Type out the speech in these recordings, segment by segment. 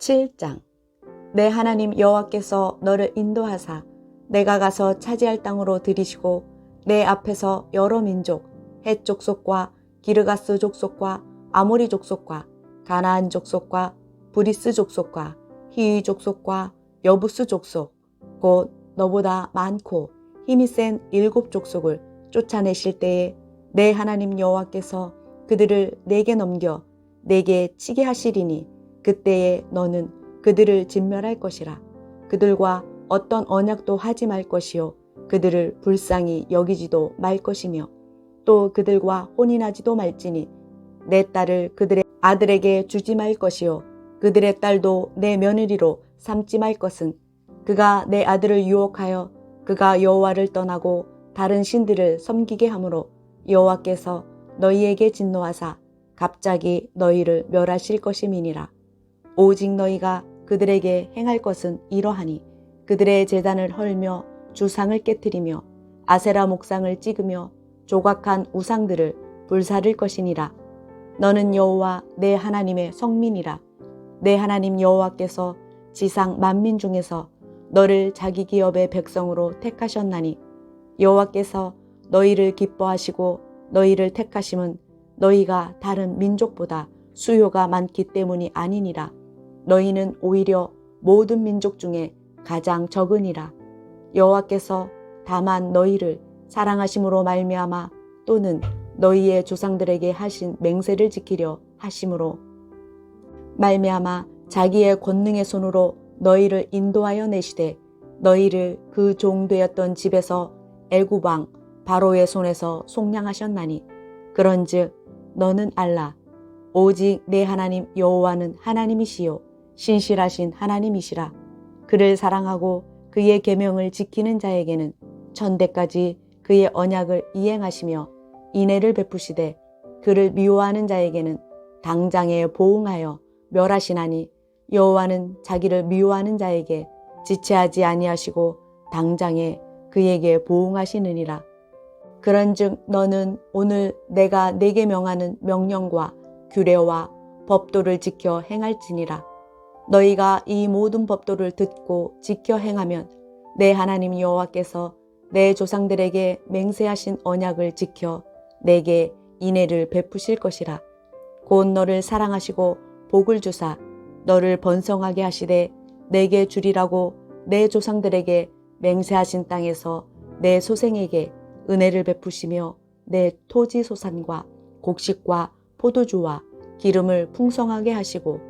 7장. 내 하나님 여호와께서 너를 인도하사 내가 가서 차지할 땅으로 들이시고 내 앞에서 여러 민족 헷 족속과 기르가스 족속과 아모리 족속과 가나안 족속과 브리스 족속과 히위 족속과 여부스 족속 곧 너보다 많고 힘이 센 일곱 족속을 쫓아내실 때에 내 하나님 여호와께서 그들을 내게 넘겨 내게 치게 하시리니 그때에 너는 그들을 진멸할 것이라. 그들과 어떤 언약도 하지 말 것이요. 그들을 불쌍히 여기지도 말 것이며 또 그들과 혼인하지도 말지니 내 딸을 그들의 아들에게 주지 말 것이요. 그들의 딸도 내 며느리로 삼지 말 것은 그가 내 아들을 유혹하여 그가 여호와를 떠나고 다른 신들을 섬기게 하므로 여호와께서 너희에게 진노하사 갑자기 너희를 멸하실 것임이니라 오직 너희가 그들에게 행할 것은 이러하니 그들의 재단을 헐며 주상을 깨뜨리며 아세라 목상을 찍으며 조각한 우상들을 불사를 것이니라. 너는 여호와 내 하나님의 성민이라. 내 하나님 여호와께서 지상 만민 중에서 너를 자기 기업의 백성으로 택하셨나니 여호와께서 너희를 기뻐하시고 너희를 택하심은 너희가 다른 민족보다 수요가 많기 때문이 아니니라 너희는 오히려 모든 민족 중에 가장 적으니라. 여호와께서 다만 너희를 사랑하심으로 말미암아 또는 너희의 조상들에게 하신 맹세를 지키려 하심으로 말미암아 자기의 권능의 손으로 너희를 인도하여 내시되 너희를 그 종되었던 집에서 애굽 왕 바로의 손에서 속량하셨나니. 그런즉 너는 알라. 오직 내 하나님 여호와는 하나님이시요 신실하신 하나님이시라 그를 사랑하고 그의 계명을 지키는 자에게는 천대까지 그의 언약을 이행하시며 인애를 베푸시되 그를 미워하는 자에게는 당장에 보응하여 멸하시나니 여호와는 자기를 미워하는 자에게 지체하지 아니하시고 당장에 그에게 보응하시느니라. 그런즉 너는 오늘 내가 내게 명하는 명령과 규례와 법도를 지켜 행할지니라. 너희가 이 모든 법도를 듣고 지켜 행하면 내 하나님 여호와께서 내 조상들에게 맹세하신 언약을 지켜 내게 인애를 베푸실 것이라. 곧 너를 사랑하시고 복을 주사 너를 번성하게 하시되 내게 주리라고 내 조상들에게 맹세하신 땅에서 내 소생에게 은혜를 베푸시며 내 토지 소산과 곡식과 포도주와 기름을 풍성하게 하시고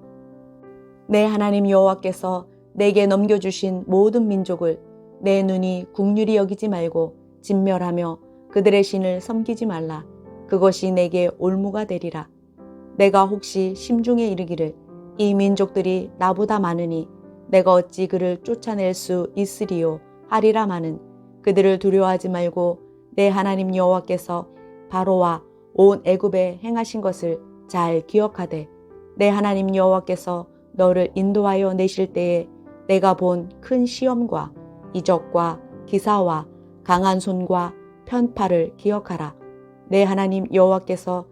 내 하나님 여호와께서 내게 넘겨주신 모든 민족을 내 눈이 국률이 여기지 말고 진멸하며 그들의 신을 섬기지 말라. 그것이 내게 올무가 되리라. 내가 혹시 심중에 이르기를 이 민족들이 나보다 많으니 내가 어찌 그를 쫓아낼 수 있으리요 하리라마는 그들을 두려워하지 말고 내 하나님 여호와께서 바로와 온 애굽에 행하신 것을 잘 기억하되 내 하나님 여호와께서 너를 인도하여 내실 때에 내가 본 큰 시험과 이적과 기사와 강한 손과 편파를 기억하라. 내 하나님 여호와께서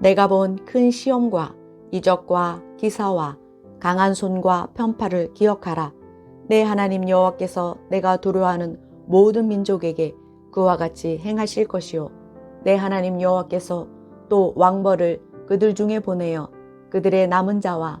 내가 본 큰 시험과 이적과 기사와 강한 손과 편파를 기억하라. 내 하나님 여호와께서 내가 두려워하는 모든 민족에게 그와 같이 행하실 것이요. 내 하나님 여호와께서 또 왕벌을 그들 중에 보내어 그들의 남은 자와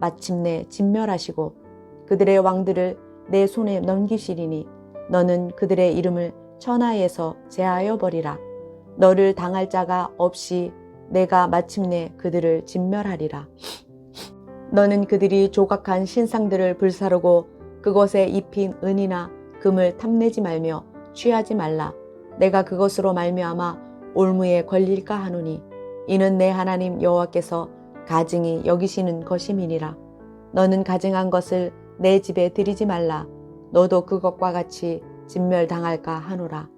마침내 진멸하시고 그들의 왕들을 내 손에 넘기시리니 너는 그들의 이름을 천하에서 제하여 버리라. 너를 당할 자가 없이 내가 마침내 그들을 진멸하리라. 너는 그들이 조각한 신상들을 불사르고 그것에 입힌 은이나 금을 탐내지 말며 취하지 말라. 내가 그것으로 말미암아 올무에 걸릴까 하노니 이는 내 하나님 여호와께서 가증히 여기시는 것임이니라. 너는 가증한 것을 내 집에 들이지 말라. 너도 그것과 같이 진멸당할까 하노라.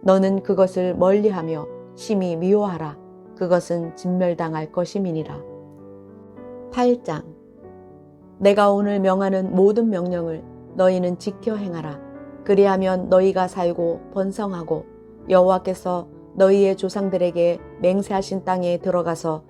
너는 그것을 멀리하며 심히 미워하라. 그것은 진멸당할 것임이니라. 8장 내가 오늘 명하는 모든 명령을 너희는 지켜 행하라. 그리하면 너희가 살고 번성하고 여호와께서 너희의 조상들에게 맹세하신 땅에 들어가서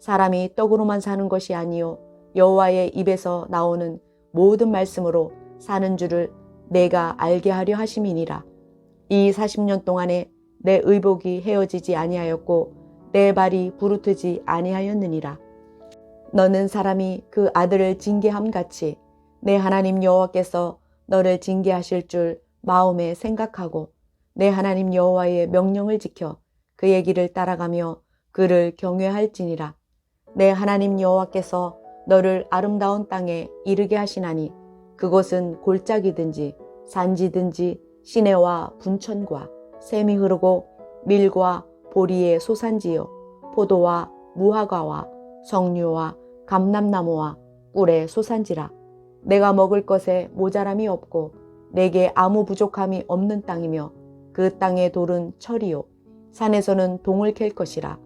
사람이 떡으로만 사는 것이 아니요 여호와의 입에서 나오는 모든 말씀으로 사는 줄을 내가 알게 하려 하심이니라. 이 40년 동안에 내 의복이 헤어지지 아니하였고 내 발이 부르트지 아니하였느니라. 너는 사람이 그 아들을 징계함 같이 내 하나님 여호와께서 너를 징계하실 줄 마음에 생각하고 내 하나님 여호와의 명령을 지켜 그의 길을 따라가며 그를 경외할지니라. 내 하나님 여호와께서 너를 아름다운 땅에 이르게 하시나니 그곳은 골짜기든지 산지든지 시내와 분천과 샘이 흐르고 밀과 보리의 소산지요 포도와 무화과와 석류와 감람나무와 꿀의 소산지라. 내가 먹을 것에 모자람이 없고 내게 아무 부족함이 없는 땅이며 그 땅의 돌은 철이요 산에서는 동을 캘 것이라.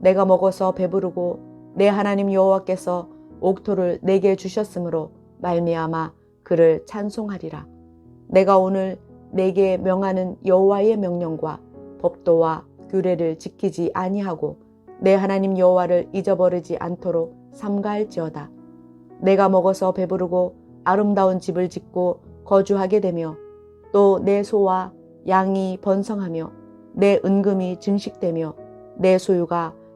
내가 먹어서 배부르고 내 하나님 여호와께서 옥토를 내게 주셨으므로 말미암아 그를 찬송하리라. 내가 오늘 내게 명하는 여호와의 명령과 법도와 규례를 지키지 아니하고 내 하나님 여호와를 잊어버리지 않도록 삼가할지어다. 내가 먹어서 배부르고 아름다운 집을 짓고 거주하게 되며 또 내 소와 양이 번성하며 내 은금이 증식되며 내 소유가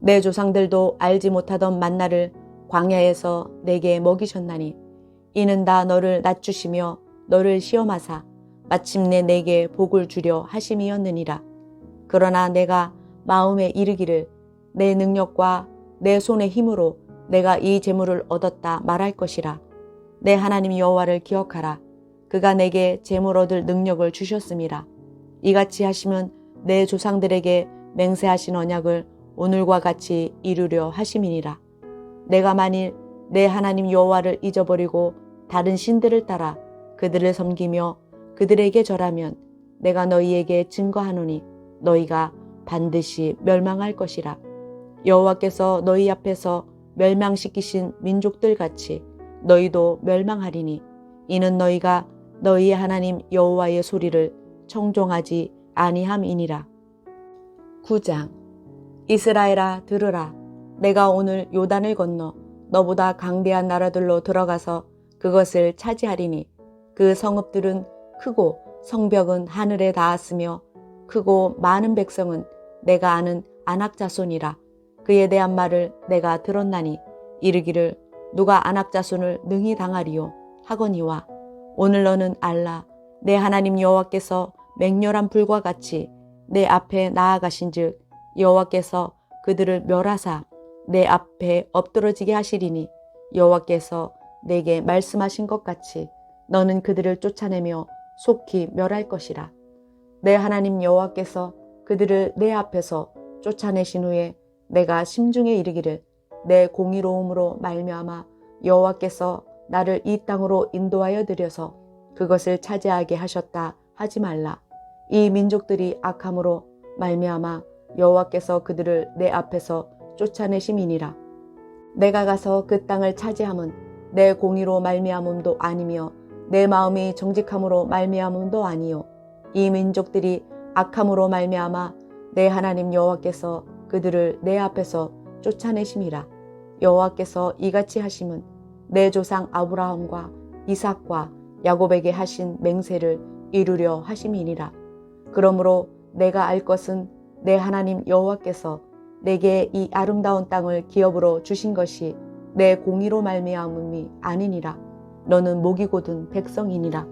내 조상들도 알지 못하던 만나를 광야에서 내게 먹이셨나니 이는 다 너를 낮추시며 너를 시험하사 마침내 내게 복을 주려 하심이었느니라. 그러나 내가 마음에 이르기를 내 능력과 내 손의 힘으로 내가 이 재물을 얻었다 말할 것이라. 내 하나님 여호와를 기억하라. 그가 내게 재물 얻을 능력을 주셨음이라. 이같이 하시면 내 조상들에게 맹세하신 언약을 오늘과 같이 이루려 하심이니라. 내가 만일 내 하나님 여호와를 잊어버리고 다른 신들을 따라 그들을 섬기며 그들에게 절하면 내가 너희에게 증거하노니 너희가 반드시 멸망할 것이라. 여호와께서 너희 앞에서 멸망시키신 민족들 같이 너희도 멸망하리니 이는 너희가 너희의 하나님 여호와의 소리를 청종하지 아니함이니라. 9장 이스라엘아 들으라. 내가 오늘 요단을 건너 너보다 강대한 나라들로 들어가서 그것을 차지하리니 그 성읍들은 크고 성벽은 하늘에 닿았으며 크고 많은 백성은 내가 아는 안악자손이라. 그에 대한 말을 내가 들었나니 이르기를 누가 안악자손을 능히 당하리요? 하거니와 오늘 너는 알라. 내 하나님 여호와께서 맹렬한 불과 같이 내 앞에 나아가신즉 여호와께서 그들을 멸하사 내 앞에 엎드러지게 하시리니 여호와께서 내게 말씀하신 것 같이 너는 그들을 쫓아내며 속히 멸할 것이라. 내 하나님 여호와께서 그들을 내 앞에서 쫓아내신 후에 내가 심중에 이르기를 내 공의로움으로 말미암아 여호와께서 나를 이 땅으로 인도하여 들여서 그것을 차지하게 하셨다 하지 말라. 이 민족들이 악함으로 말미암아 여호와께서 그들을 내 앞에서 쫓아내심이니라. 내가 가서 그 땅을 차지함은 내 공의로 말미암음도 아니며 내 마음이 정직함으로 말미암음도 아니요. 이 민족들이 악함으로 말미암아 내 하나님 여호와께서 그들을 내 앞에서 쫓아내심이라. 여호와께서 이같이 하심은 내 조상 아브라함과 이삭과 야곱에게 하신 맹세를 이루려 하심이니라. 그러므로 내가 알 것은 내 하나님 여호와께서 내게 이 아름다운 땅을 기업으로 주신 것이 내 공의로 말미암음이 아니니라. 너는 목이 곧은 백성이니라.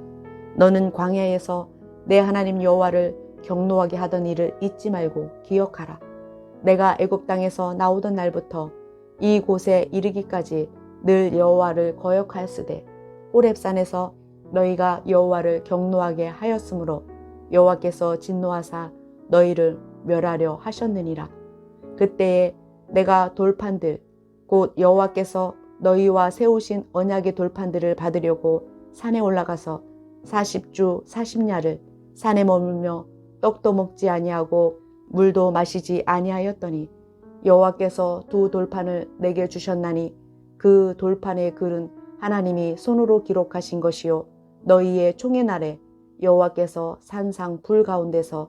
너는 광야에서 내 하나님 여호와를 경노하게 하던 일을 잊지 말고 기억하라. 내가 애굽 땅에서 나오던 날부터 이 곳에 이르기까지 늘 여호와를 거역하였으되 호렙산에서 너희가 여호와를 경노하게 하였으므로 여호와께서 진노하사 너희를 멸하려 하셨느니라. 그때에 내가 돌판들 곧 여호와께서 너희와 세우신 언약의 돌판들을 받으려고 산에 올라가서 40주 40야를 산에 머물며 떡도 먹지 아니하고 물도 마시지 아니하였더니 여호와께서 두 돌판을 내게 주셨나니 그 돌판의 글은 하나님이 손으로 기록하신 것이요. 너희의 총의 날에 여호와께서 산상 불 가운데서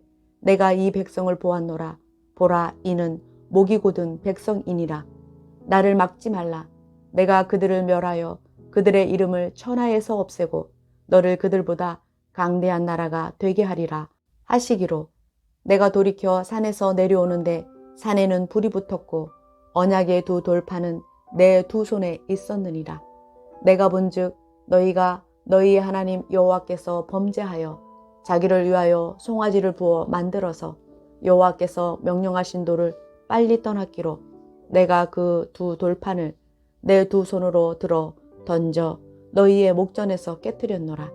내가 이 백성을 보았노라. 보라 이는 목이 곧은 백성이니라. 나를 막지 말라. 내가 그들을 멸하여 그들의 이름을 천하에서 없애고 너를 그들보다 강대한 나라가 되게 하리라 하시기로. 내가 돌이켜 산에서 내려오는데 산에는 불이 붙었고 언약의 두 돌판은 내 두 손에 있었느니라. 내가 본즉 너희가 너희의 하나님 여호와께서 범죄하여 자기를 위하여 송아지를 부어 만들어서 여호와께서 명령하신 돌을 빨리 떠났기로 내가 그 두 돌판을 내 두 손으로 들어 던져 너희의 목전에서 깨뜨렸노라.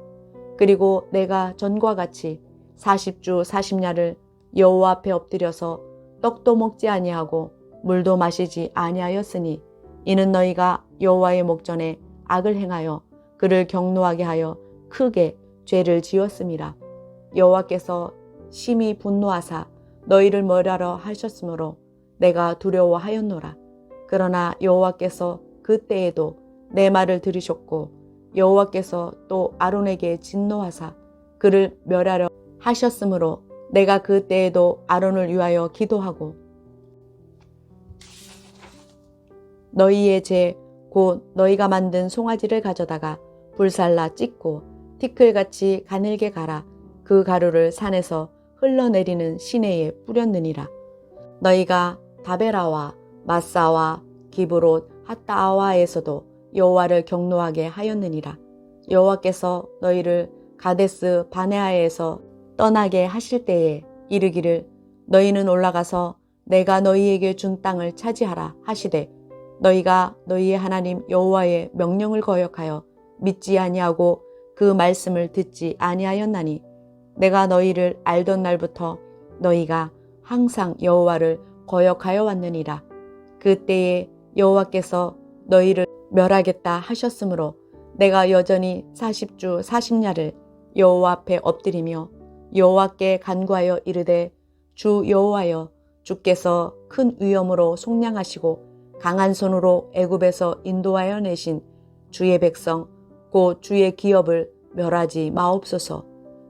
그리고 내가 전과 같이 40주 40야를 여호와 앞에 엎드려서 떡도 먹지 아니하고 물도 마시지 아니하였으니 이는 너희가 여호와의 목전에 악을 행하여 그를 경노하게 하여 크게 죄를 지었음이라. 여호와께서 심히 분노하사 너희를 멸하러 하셨으므로 내가 두려워하였노라. 그러나 여호와께서 그때에도 내 말을 들으셨고 여호와께서 또 아론에게 진노하사 그를 멸하려 하셨으므로 내가 그때에도 아론을 위하여 기도하고 너희의 죄 곧 너희가 만든 송아지를 가져다가 불살라 찢고 티끌같이 가늘게 갈아 그 가루를 산에서 흘러내리는 시내에 뿌렸느니라. 너희가 다베라와 마사와 기브롯 핫다아와에서도 여호와를 경노하게 하였느니라. 여호와께서 너희를 가데스 바네아에서 떠나게 하실 때에 이르기를 너희는 올라가서 내가 너희에게 준 땅을 차지하라 하시되 너희가 너희의 하나님 여호와의 명령을 거역하여 믿지 아니하고 그 말씀을 듣지 아니하였나니 내가 너희를 알던 날부터 너희가 항상 여호와를 거역하여 왔느니라. 그때에 여호와께서 너희를 멸하겠다 하셨으므로 내가 여전히 40주 40야를 여호와 앞에 엎드리며 여호와께 간구하여 이르되 주 여호와여 주께서 큰 위엄으로 속량하시고 강한 손으로 애굽에서 인도하여 내신 주의 백성 곧 주의 기업을 멸하지 마옵소서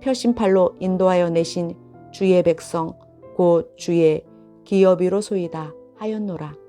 표심팔로 인도하여 내신 주의 백성 곧 주의 기업이로소이다 하였노라.